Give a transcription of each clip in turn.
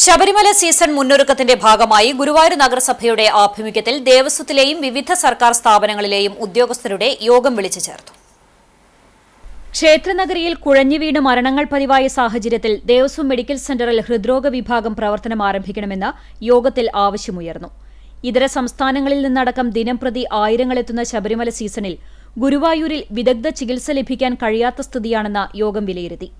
Sabarimala season മുന്നൊരുക്കത്തിന്റെ ഭാഗമായി ഗുരുവായൂർ നഗരസഭയുടെ ആഭിമുഖ്യത്തിൽ ദേവസ്വത്തിലെയും വിവിധ സർക്കാർ സ്ഥാപനങ്ങളിലെയും ഉദ്യോഗസ്ഥരുടെ യോഗം വിളിച്ചു ചേർത്തു. ക്ഷേത്രനഗരിയിൽ കുഴഞ്ഞുവീണ് മരണങ്ങൾ പതിവായ സാഹചര്യത്തിൽ ദേവസ്വം മെഡിക്കൽ സെന്ററിൽ ഹൃദ്രോഗ വിഭാഗം പ്രവർത്തനം ആരംഭിക്കണമെന്ന് യോഗത്തിൽ ആവശ്യമുയർന്നു. ഇതര സംസ്ഥാനങ്ങളിൽ നിന്നടക്കം ദിനംപ്രതി ആയിരങ്ങളെത്തുന്ന ശബരിമല സീസണിൽ ഗുരുവായൂരിൽ വിദഗ്ധ ചികിത്സ ലഭിക്കാൻ കഴിയാത്ത സ്ഥിതിയാണെന്ന് യോഗം വിലയിരുത്തി.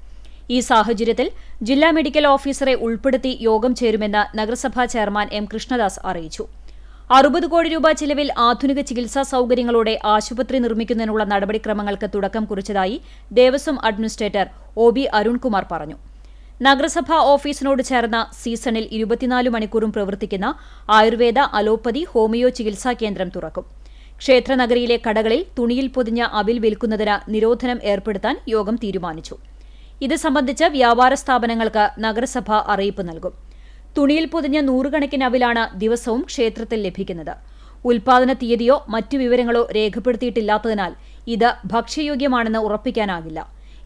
ഈ സാഹചര്യത്തിൽ ജില്ലാ മെഡിക്കൽ ഓഫീസറെ ഉൾപ്പെടുത്തി യോഗം ചേരുമെന്ന് നഗരസഭാ ചെയർമാൻ എം കൃഷ്ണദാസ് അറിയിച്ചു. അറുപത് കോടി രൂപ ചിലവിൽ ആധുനിക ചികിത്സാ സൌകര്യങ്ങളോടെ ആശുപത്രി നിർമ്മിക്കുന്നതിനുള്ള നടപടിക്രമങ്ങൾക്ക് തുടക്കം കുറിച്ചതായി Devaswom administrator O B Arunkumar പറഞ്ഞു. നഗരസഭാ ഓഫീസിനോട് ചേർന്ന സീസണിൽ ഇരുപത്തിനാല് മണിക്കൂറും പ്രവർത്തിക്കുന്ന ആയുർവേദ അലോപ്പതി ഹോമിയോ ചികിത്സാ കേന്ദ്രം തുറക്കും. ക്ഷേത്രനഗരിയിലെ കടകളിൽ തുണിയിൽ പൊതിഞ്ഞ അവിൽ വിൽക്കുന്നതിന് നിരോധനം ഏർപ്പെടുത്താൻ യോഗം തീരുമാനിച്ചു. ഇത് സംബന്ധിച്ച് വ്യാപാര സ്ഥാപനങ്ങൾക്ക് നഗരസഭ അറിയിപ്പ് നൽകും. തുണിയിൽ പൊതിഞ്ഞ നൂറുകണക്കിന് അവിലാണ് ദിവസവും ക്ഷേത്രത്തിൽ ലഭിക്കുന്നത്. ഉൽപാദന തീയതിയോ മറ്റു വിവരങ്ങളോ രേഖപ്പെടുത്തിയിട്ടില്ലാത്തതിനാൽ ഇത് ഭക്ഷ്യയോഗ്യമാണെന്ന് ഉറപ്പിക്കാനാകില്ല.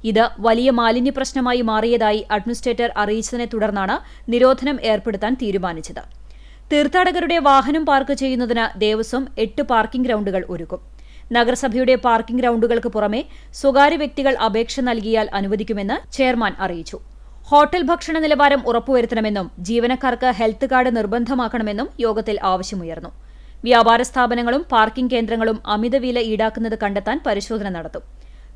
ഇത് വലിയ മാലിന്യ പ്രശ്നമായി മാറിയതായി അഡ്മിനിസ്ട്രേറ്റർ അറിയിച്ചതിനെ തുടർന്നാണ് നിരോധനം ഏർപ്പെടുത്താൻ തീരുമാനിച്ചത്. തീർത്ഥാടകരുടെ വാഹനം പാർക്ക് ചെയ്യുന്നതിന് ദേവസ്വം എട്ട് പാർക്കിംഗ് ഗ്രൌണ്ടുകൾ ഒരുക്കും. നഗരസഭയുടെ പാർക്കിംഗ് ഗ്രൌണ്ടുകൾക്ക് പുറമെ സ്വകാര്യ വ്യക്തികൾ അപേക്ഷ നൽകിയാൽ അനുവദിക്കുമെന്ന് ചെയർമാൻ അറിയിച്ചു. ഹോട്ടൽ ഭക്ഷണ നിലവാരം ഉറപ്പുവരുത്തണമെന്നും ജീവനക്കാർക്ക് ഹെൽത്ത് കാർഡ് നിർബന്ധമാക്കണമെന്നും യോഗത്തിൽ ആവശ്യമുയർന്നു. വ്യാപാര സ്ഥാപനങ്ങളും പാർക്കിംഗ് കേന്ദ്രങ്ങളും അമിത വില ഈടാക്കുന്നത് കണ്ടെത്താൻ പരിശോധന നടത്തും.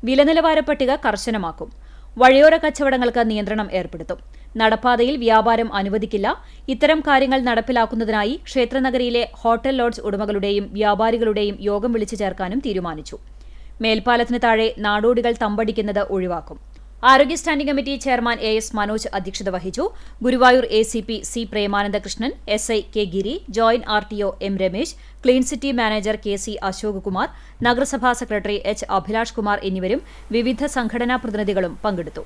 വില നിലവാര പട്ടിക കർശനമാക്കും. വഴിയോര കച്ചവടങ്ങൾക്ക് നിയന്ത്രണം ഏർപ്പെടുത്തും. നടപ്പാതയിൽ വ്യാപാരം അനുവദിക്കില്ല. ഇത്തരം കാര്യങ്ങൾ നടപ്പിലാക്കുന്നതിനായി ക്ഷേത്രനഗരിയിലെ ഹോട്ടൽ ലോഡ്ജ് ഉടമകളുടെയും വ്യാപാരികളുടെയും യോഗം വിളിച്ചു ചേർക്കാനും തീരുമാനിച്ചു. മേൽപ്പാലത്തിന് താഴെ നാടോടികൾ തമ്പടിക്കുന്നത് ഒഴിവാക്കും. ആരോഗ്യ standing committee chairman A S Manoj അധ്യക്ഷത വഹിച്ചു. Guruvayur A C P C Premanandakrishnan S I K Giri joint R T O M Ramesh clean city manager K C Ashok Kumar നഗരസഭാ സെക്രട്ടറി എച്ച് അഭിലാഷ് കുമാർ എന്നിവരും വിവിധ സംഘടനാ പ്രതിനിധികളും പങ്കെടുത്തു.